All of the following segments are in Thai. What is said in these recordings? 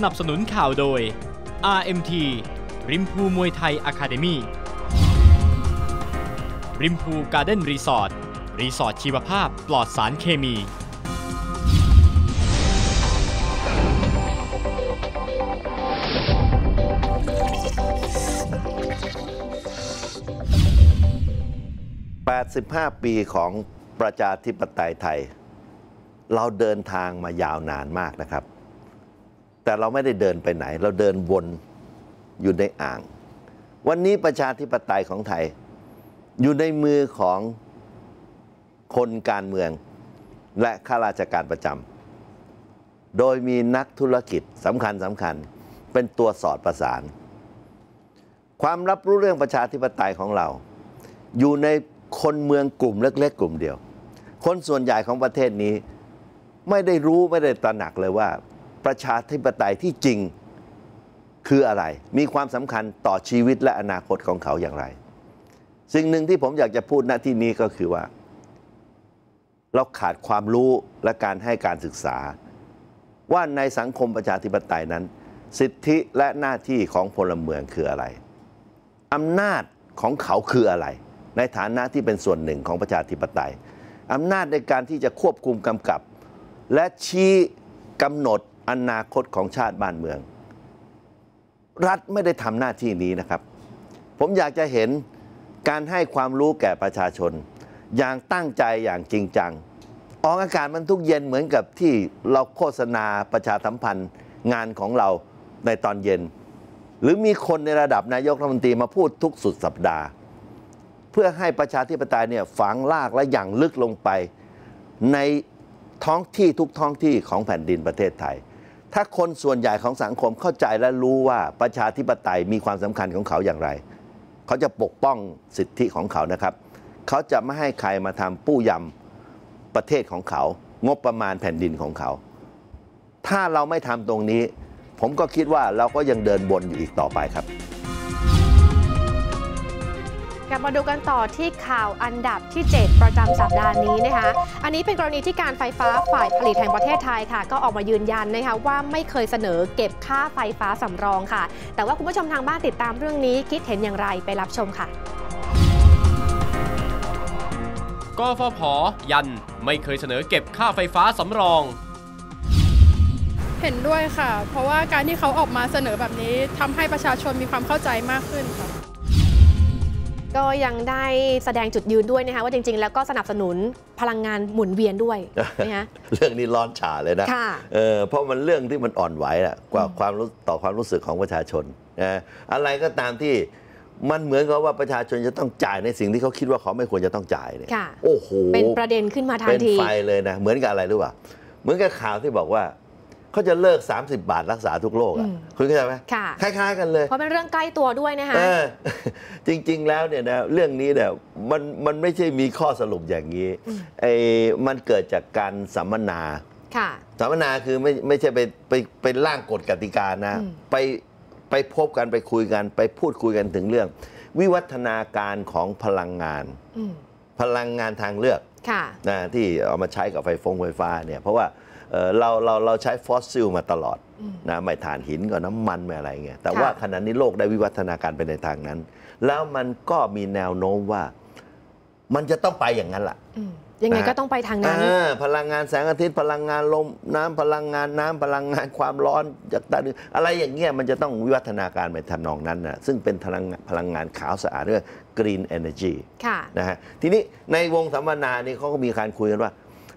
สนับสนุนข่าวโดย RMT ริมพูมวยไทยอะคาเดมีริมพูการ์เด้นรีสอร์ทรีสอร์ทชีวภาพปลอดสารเคมี 85 ปีของประชาธิปไตยไทย เราเดินทางมายาวนานมากนะครับ แต่เราไม่ได้เดินไปไหน เราเดินวนอยู่ในอ่าง วันนี้ประชาธิปไตยของไทย อยู่ในมือของคนการเมืองและข้าราชการประจำโดยมีนักธุรกิจสำคัญสำคัญเป็นตัวสอดประสาน ความรับรู้เรื่องประชาธิปไตยของเรา อยู่ในคนเมืองกลุ่มเล็กๆ กลุ่มเดียว คนส่วนใหญ่ของประเทศนี้ไม่ได้รู้ไม่ได้ตระหนักเลยว่า ประชาธิปไตยที่จริงคืออะไร มีความสำคัญต่อชีวิตและอนาคตของเขาอย่างไร สิ่งหนึ่งที่ผมอยากจะพูดณที่นี้ก็คือว่า เราขาดความรู้และการให้การศึกษา ว่าในสังคมประชาธิปไตยนั้น สิทธิและหน้าที่ของพลเมืองคืออะไรอำนาจของเขาคืออะไร ในฐานะที่เป็นส่วนหนึ่งของประชาธิปไตยอำนาจในการที่จะควบคุมกำกับ และชี้กำหนด อนาคตของชาติบ้านเมือง รัฐไม่ได้ทำหน้าที่นี้นะครับ ผมอยากจะเห็นการให้ความรู้แก่ประชาชน อย่างตั้งใจอย่างจริงจังออกอากาศมันทุกเย็นเหมือนกับที่เราโฆษณาประชาสัมพันธ์งานของเราในตอนเย็น หรือมีคนในระดับนายกรัฐมนตรีมาพูดทุกสุดสัปดาห์ เพื่อให้ประชาธิปไตยเนี่ยฝังลากและอย่างลึกลงไป ในท้องที่ทุกท้องที่ของแผ่นดินประเทศไทย ถ้าคนส่วนใหญ่ของสังคมเข้าใจและรู้ว่าประชาธิปไตยมีความสำคัญของเขาอย่างไร เขาจะปกป้องสิทธิของเขานะครับ เขาจะไม่ให้ใครมาทำปู้ยำประเทศของเขา งบประมาณแผ่นดินของเขา ถ้าเราไม่ทำตรงนี้ ผมก็คิดว่าเราก็ยังเดินบนอยู่อีกต่อไปครับ กลับมาดูกันต่อที่ข่าวอันดับที่ 7 ประจำสัปดาห์นี้นะคะ อันนี้เป็นกรณีที่การไฟฟ้าฝ่ายผลิตแห่งประเทศไทยค่ะ ก็ออกมายืนยันนะคะว่าไม่เคยเสนอเก็บค่าไฟฟ้าสำรองค่ะ แต่ว่าคุณผู้ชมทางบ้านติดตามเรื่องนี้คิดเห็นอย่างไรไปรับชมค่ะกฟผยันไม่เคยเสนอเก็บค่าไฟฟ้าสำรองเห็นด้วยค่ะ เพราะว่าการที่เขาออกมาเสนอแบบนี้ทำให้ประชาชนมีความเข้าใจมากขึ้นค่ะ ก็ยังได้แสดงจุดยืนด้วยนะคะว่าจริง ๆ แล้วก็สนับสนุนพลังงานหมุนเวียนด้วยนะคะเรื่องนี้ร้อนฉาเลยนะค่ะเออเพราะมันเรื่องที่มันอ่อนไหวอะกว่าความรู้ต่อความรู้สึกของประชาชนนะอะไรก็ตามที่มันเหมือนกับว่าประชาชนจะต้องจ่ายในสิ่งที่เขาคิดว่าเขาไม่ควรจะต้องจ่ายเนี่ยค่ะโอ้โหเป็นประเด็นขึ้นมาทันเป็นทีไฟเลยนะเหมือนกับอะไรรู้ป่ะเหมือนกับข่าวที่บอกว่า เขาจะเลิก 30 บาทรักษาทุกโรคอะอืมคุณเข้าใจไหมค่ะคล้าย ๆ กันเลย เพราะเป็นเรื่องใกล้ตัวด้วยนะคะเออจริง ๆ แล้วเนี่ยนะเรื่องนี้เนี่ยมันมันไม่ใช่มีข้อสรุปอย่างนี้อืมไอ้มันเกิดจากการสัมมนาค่ะสัมมนาคือไม่ไม่ใช่ไปไปไปร่างกฎกติกานะอืมไปไปพบกันไปคุยกัน ไปพูดคุยกันถึงเรื่อง วิวัฒนาการของพลังงานอืมพลังงานทางเลือกค่ะนะที่เอามาใช้กับไฟฟงไฟฟ้าเนี่ยเพราะว่า เอ่อเราเราเราใช้ฟอสซิลมาตลอดอืมนะไม่ถ่านหินก็น้ำมันไม่อะไรเงี้ยแต่ค่ะว่าขณะนี้โลกได้วิวัฒนาการไปในทางนั้น แล้วมันก็มีแนวโน้มว่า มันจะต้องไปอย่างนั้นล่ะอืมยังไงนะก็ต้องไปทางนั้นอ่าพลังงานแสงอาทิตย์พลังงานลมน้ำพลังงานน้ำพลังงานความร้อนจากใต้ดินอะไรอย่างเงี้ยมันจะต้องวิวัฒนาการไปทำนองนั้นนะซึ่งเป็นพลังงานพลังงานขาวสะอาดเรียกว่า green energy ค่ะนะฮะทีนี้ในวงสัมมนานี่เขาก็มีการคุยกันว่า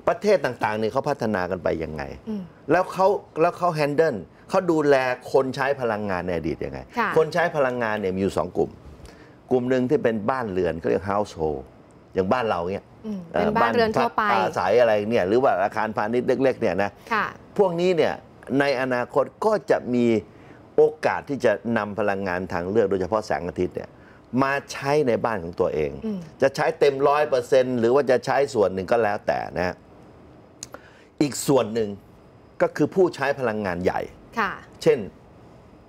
ประเทศต่างๆเนี่ยเขาพัฒนากันไปยังไงอืมแล้วเขาแล้วเขาแฮนเดิลเขาดูแลคนใช้พลังงานในอดีตยังไงค่ะคนใช้พลังงานเนี่ยมีอยู่สองกลุ่ม กลุ่มหนึ่งที่เป็นบ้านเรือนเขาเรียก household อย่างบ้านเราเนี่ยอืมเป็นบ้านเรือนทั่วไปพักอาศัยอะไรเนี่ยหรือว่าอาคารพาณิชย์เล็ก ๆ เนี่ยนะค่ะพวกนี้เนี่ยในอนาคตก็จะมีโอกาสที่จะนำพลังงานทางเลือกโดยเฉพาะแสงอาทิตย์เนี่ยมาใช้ในบ้านของตัวเองอืมจะใช้เต็มร้อยเปอร์เซ็นต์หรือว่าจะใช้ส่วนหนึ่งก็แล้วแต่นะ อีกส่วนหนึ่งก็คือผู้ใช้พลังงานใหญ่ค่ะเช่น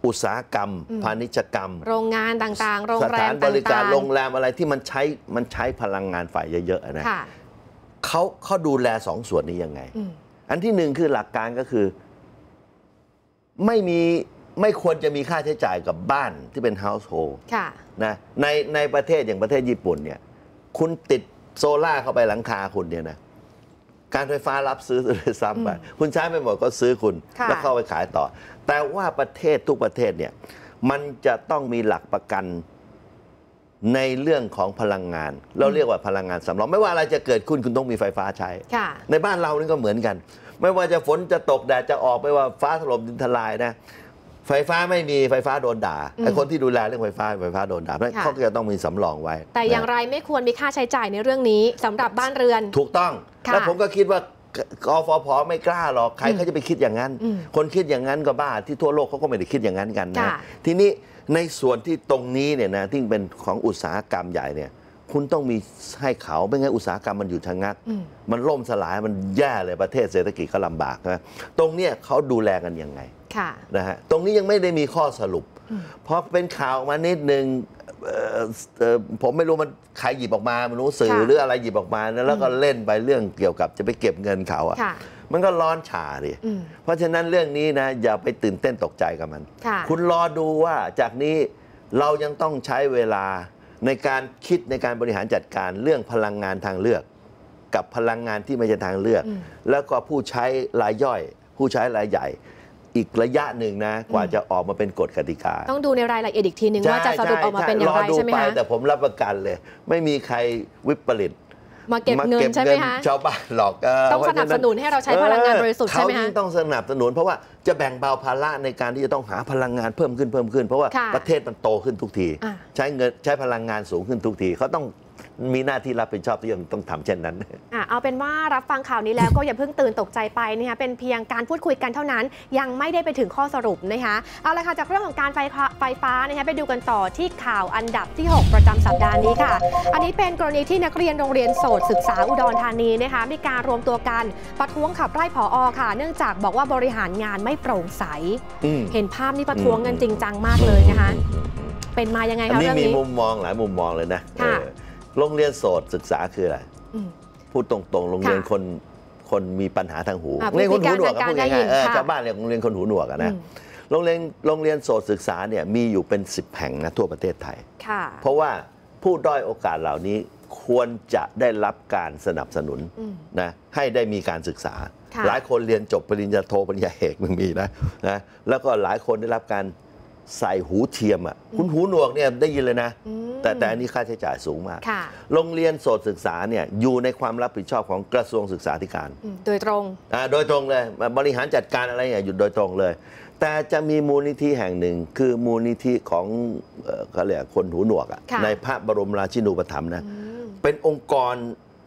อุตสาหกรรมอืมพาณิชยกรรม โรงงานต่างๆ โรงสแรถานมบริการต่างๆโรงแรมอะไรที่มันใช้มันใช้พลังงานฝ่ายเยอะๆนะค่ะเขาเขาดูแลสองส่วนนี้ยังไงอืมอันที่หนึ่งคือหลักการก็คือไม่มีไม่ควรจะมีค่าใช้จ่ายกับบ้านที่เป็น household ค่ะนะในในประเทศอย่างประเทศญี่ปุ่นเนี่ย คุณติดโซล่าร์เข้าไปหลังคาคุณเนี่ยนะ การไฟฟ้ารับซื้อเลยซ้ำไปอืมคุณใช้ไม่หมดก็ซื้อคุณค่ะแล้วเข้าไปขายต่อ แต่ว่าประเทศทุกประเทศเนี่ยมันจะต้องมีหลักประกันในเรื่องของพลังงาน เราเรียกว่าพลังงานสำรองไม่ว่าอะไรจะเกิดขึ้นคุณต้องมีไฟฟ้าใช้ค่ะในบ้านเรานี่ก็เหมือนกัน ไม่ว่าจะฝนจะตกแดดจะออกไม่ว่าฟ้าถล่มดินทลายนะ ไฟฟ้าไม่มีไฟฟ้าโดนด่าอืมไอ้คนที่ดูแลเรื่องไฟฟ้าไฟฟ้าโดนด่าเพราะฉะนั้นค่ะเขาก็จะต้องมีสำรองไว้ แต่อย่างนะไรไม่ควรมีค่าใช้จ่ายในเรื่องนี้สำหรับบ้านเรือน ถูกต้องค่ะแล้วผมก็คิดว่ากฟผไม่กล้าหรอกใครอืมเขาจะไปคิดอย่างนั้นอืมคนคิดอย่างนั้นก็บ้าที่ทั่วโลกเขาก็ไม่ได้คิดอย่างนั้นกันนะค่ะทีนี้ในส่วนที่ตรงนี้เนี่ยนะที่เป็นของอุตสาหกรรมใหญ่เนี่ยคุณต้องมีให้เขาไม่งั้นอุตสาหกรรมมันอยู่ชะงักอืมมันล่มสลายมันแย่เลยประเทศเศรษฐกิจก็ลำบากนะตรงเนี้ยเขาดูแลกันยังไงค่ะ นะฮะตรงนี้ยังไม่ได้มีข้อสรุปอืมเพราะเป็นข่าวมานิดนึงเอ่อเอ่อผมไม่รู้มันใครหยิบออกมาไม่รู้สื่อค่ะหรืออะไรหยิบออกมานะแล้วก็เล่นไปเรื่องเกี่ยวกับจะไปเก็บเงินเขาอะค่ะมันก็ร้อนฉาดิอืมเพราะฉะนั้นเรื่องนี้นะ อย่าไปตื่นเต้นตกใจกับมันค่ะคุณรอดูว่าจากนี้เรายังต้องใช้เวลาในการคิดในการบริหารจัดการเรื่องพลังงานทางเลือก กับพลังงานที่ไม่ใช่ทางเลือกอืมแล้วก็ผู้ใช้รายย่อย ผู้ใช้รายใหญ่ อีกระยะหนึ่งนะ กว่าอืมจะออกมาเป็นกฎกติกา ต้องดูในรายละเอียดอีกทีหนึ่งว่าจะสรุปออกมาเป็นอย่างไรดูใช่ไหมปคะแต่ผมรับประกันเลย ไม่มีใครวิปริตมาเก็บเงินใช่ไหมคะชาวบ้านหรอกเต้องสนับสนุนให้เราใช้พลังงานบริสุทธิ์ใช่ไหมเขาคะยิ่งต้องสนับสนุน เพราะว่าจะแบ่งเบาภาระในการที่จะต้องหาพลังงานเพิ่มขึ้นเพิ่มขึ้น เพราะว่าค่ะประเทศมันโตขึ้นทุกทีอะใช้เงินใช้พลังงานสูงขึ้นทุกทีเขาต้อง มีหน้าที่รับผิดชอบที่ยังต้องทำเช่นนั้นอะเอาเป็นว่ารับฟังข่าวนี้แล้วก็อย่าเพิ่งตื่นตกใจไปนะคะเป็นเพียงการพูดคุยกันเท่านั้น ยังไม่ได้ไปถึงข้อสรุปนะคะเอาละค่ะจากเรื่องของการไฟฟ้าไฟฟ้านะคะไปดูกันต่อที่ข่าวอันดับที่ 6 ประจำสัปดาห์นี้ค่ะ อันนี้เป็นกรณีที่นักเรียนโรงเรียนโสตศึกษาอุดรธานีนะคะมีการรวมตัวกันประท้วงขับไล่ผอค่ะ เนื่องจากบอกว่าบริหารงานไม่โปร่งใสอืมเห็นภาพนี่ประท้วงกันจริงจังมากเลยนะคะเป็นมายังไงอันคะนี้เรื่องมีนี้มุมมองหลายมุมมองเลยนะค่ะเออ โรงเรียนโสตศึกษาคืออะไรอืมพูดตรงๆโรงเรียนค่ะคนคนมีปัญหาทางหูอะโรงเรียนคนหูหนวกพฤติกรรมอะพูดทางการได้ยิง่ายนๆเออค่ะชาวบ้านเรียกโรงเรียนคนหูหนวกอะนะอืมโรงเรียนโรงเรียนโสตศึกษาเนี่ยมีอยู่เป็น10แห่งนะทั่วประเทศไทยค่ะเพราะว่าผู้ด้อยโอกาสเหล่านี้ควรจะได้รับการสนับสนุนอืมนะให้ได้มีการศึกษาค่ะหลายคนเรียนจบปริญญาโทปริญญาเอกมันมีนะนะแล้วก็หลายคนได้รับการ ใส่หูเทียมอะคุณหูหนวกเนี่ยได้ยินเลยนะอืมแต่แต่อันนี้ค่าใช้จ่ายสูงมากค่ะโรงเรียนโสตศึกษาเนี่ยอยู่ในความรับผิดชอบของกระทรวงศึกษาธิการอืมโดยตรงอ่าโดยตรงเลยบริหารจัดการอะไรเนี่ยอยู่โดยตรงเลย แต่จะมีมูลนิธิแห่งหนึ่ง คือมูลนิธิของเอ่อเขาเรียกคนหูหนวกอะค่ะในพระบรมราชินูปถัมภ์นะอืมเป็นองค์กร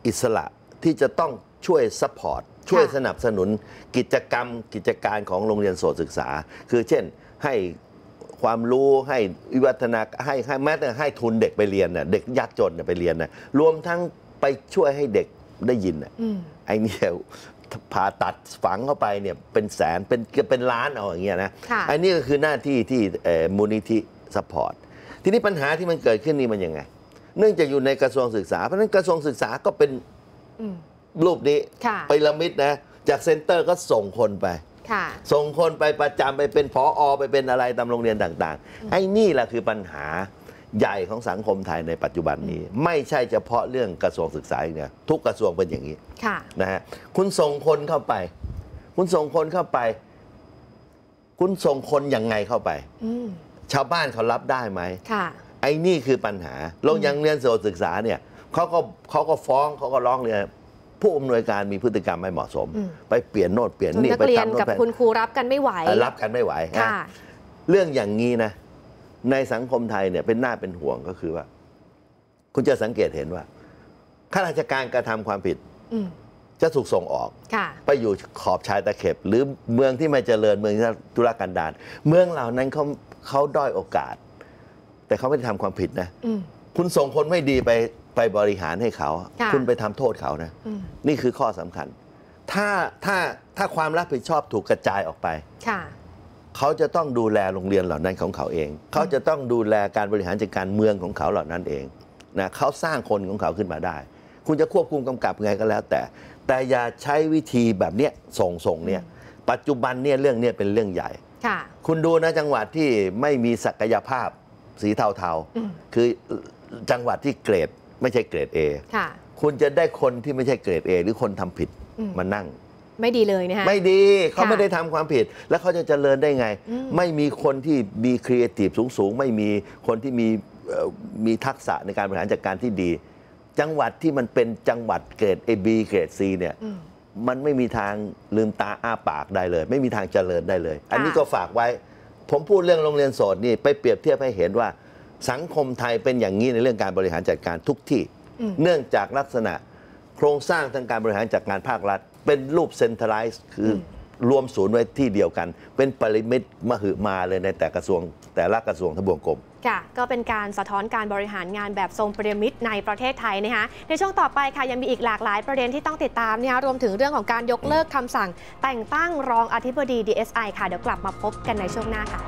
อิสระที่จะต้องช่วยซัพพอร์ตช่วยสนับสนุนกิจกรรมกิจการของโรงเรียนโสตศึกษา คือเช่นให้ ความรู้ให้วิวัฒนาให้ให้แม้แต่ให้ทุนเด็กไปเรียนน่ะเด็กยากจนน่ะไปเรียนน่ะรวมทั้งไปช่วยให้เด็กได้ยินน่ะอืมไอ้เนี่ยผ่าตัดฝังเข้าไปเนี่ยเป็นแสนเป็นเป็นล้านเอาอย่างเงี้ยนะค่ะไอ้นี่ก็คือหน้าที่ที่เอ่อมูลนิธิสปอร์ตทีนี้ปัญหาที่มันเกิดขึ้นนี่มันยังไง เนื่องจากอยู่ในกระทรวงศึกษาเพราะฉะนั้นกระทรวงศึกษาก็เป็นอืมรูปนี้ค่ะไปละมิดนะ จากเซ็นเตอร์ก็ส่งคนไปค่ะ ส่งคนไปประจำไปเป็นพออไปเป็นอะไรตามโรงเรียนต่างๆไอ้นี่แหละคือปัญหาใหญ่ของสังคมไทยในปัจจุบันนี้ ไม่ใช่เฉพาะเรื่องกระทรวงศึกษาอย่างเดียวทุกกระทรวงเป็นอย่างนี้ค่ะนะฮะคุณส่งคนเข้าไป คุณส่งคนเข้าไป คุณส่งคนยังไงเข้าไปอืมชาวบ้านเขารับได้ไหมค่ะไอ้นี่คือปัญหาโรงยังเรียนโสตศึกษาเนี่ยเขาก็เขาก็ฟ้องเขาก็ร้องเรียน ผู้อำนวยการมีพฤติกรรมไม่เหมาะสมอืมไปเปลี่ยนโน่นเปลี่ยนจนนี่นักไปเรียนทำโน่นกับไปคุณครูรับกันไม่ไหวเออรับกันไม่ไหวฮะค่ะเรื่องอย่างนี้นะ ในสังคมไทยเนี่ยเป็นหน้าเป็นห่วงก็คือว่า คุณจะสังเกตเห็นว่าข้าราชการกระทำความผิดอืมจะถูกส่งออกค่ะไปอยู่ขอบชายตะเข็บ หรือเมืองที่ไม่เจริญเมืองที่ธุรกันดารเมืองเหล่านั้นเขาเขาด้อยโอกาส แต่เขาไม่ได้ทำความผิดนะอืมคุณส่งคนไม่ดีไป ไปบริหารให้เขาค่ะคุณไปทำโทษเขานะอืมนี่คือข้อสำคัญ ถ้าถ้าถ้าความรับผิดชอบถูกกระจายออกไปค่ะเขาจะต้องดูแลโรงเรียนเหล่านั้นของเขาเอง เขาจะต้องดูแลการบริหารจัดการเมืองของเขาเหล่านั้นเองนะเขาสร้างคนของเขาขึ้นมาได้ คุณจะควบคุมกำกับไงก็แล้ว แต่ แต่อย่าใช้วิธีแบบเนี้ยส่งส่งเนี่ย ปัจจุบันเนี่ยเรื่องเนี้ยเป็นเรื่องใหญ่ค่ะคุณดูนะจังหวัดที่ไม่มีศักยภาพสีเทาอืมๆคือจังหวัดที่เกรด ไม่ใช่เกรด A ค่ะ คุณจะได้คนที่ไม่ใช่เกรด A หรือคนทำผิดอืม มานั่ง ไม่ดีเลยนะคะไม่ดีเขาค่ะไม่ได้ทำความผิด แล้วเขาจะเจริญได้ไง อืม ไม่มีคนที่มีครีเอทีฟสูงๆ ไม่มีคนที่มีเอ่อมีทักษะในการบริหารจัดการที่ดี จังหวัดที่มันเป็นจังหวัดเกรด A B เกรด C เนี่ย อืม มันไม่มีทางลืมตาอ้าปากได้เลย ไม่มีทางเจริญได้เลย อันนี้ก็ฝากไว้ ผมพูดเรื่องโรงเรียนโสดนี่ไปเปรียบเทียบให้เห็นว่า สังคมไทยเป็นอย่างนี้ในเรื่องการบริหารจัดการทุกที่อืมเนื่องจากลักษณะโครงสร้างทางการบริหารจัดการภาครัฐ เป็นรูปเซ็นทรัลไลซ์คืออรวมศูนย์ไว้ที่เดียวกัน เป็นปริมิตมหึมาเลยในแต่กระทรวง แต่ละกระทรวงทบวงกรมค่ะก็เป็นการสะท้อนการบริหารงานแบบทรงพีระมิดในประเทศไทยนะคะในช่วงต่อไปค่ะยังมีอีกหลากหลายประเด็นที่ต้องติดตามนะคะรวมถึงเรื่องของการยกเลิกคำสั่ง แต่งตั้งรองอธิบดี DSI ค่ะเดี๋ยวกลับมาพบกันในช่วงหน้าค่ะ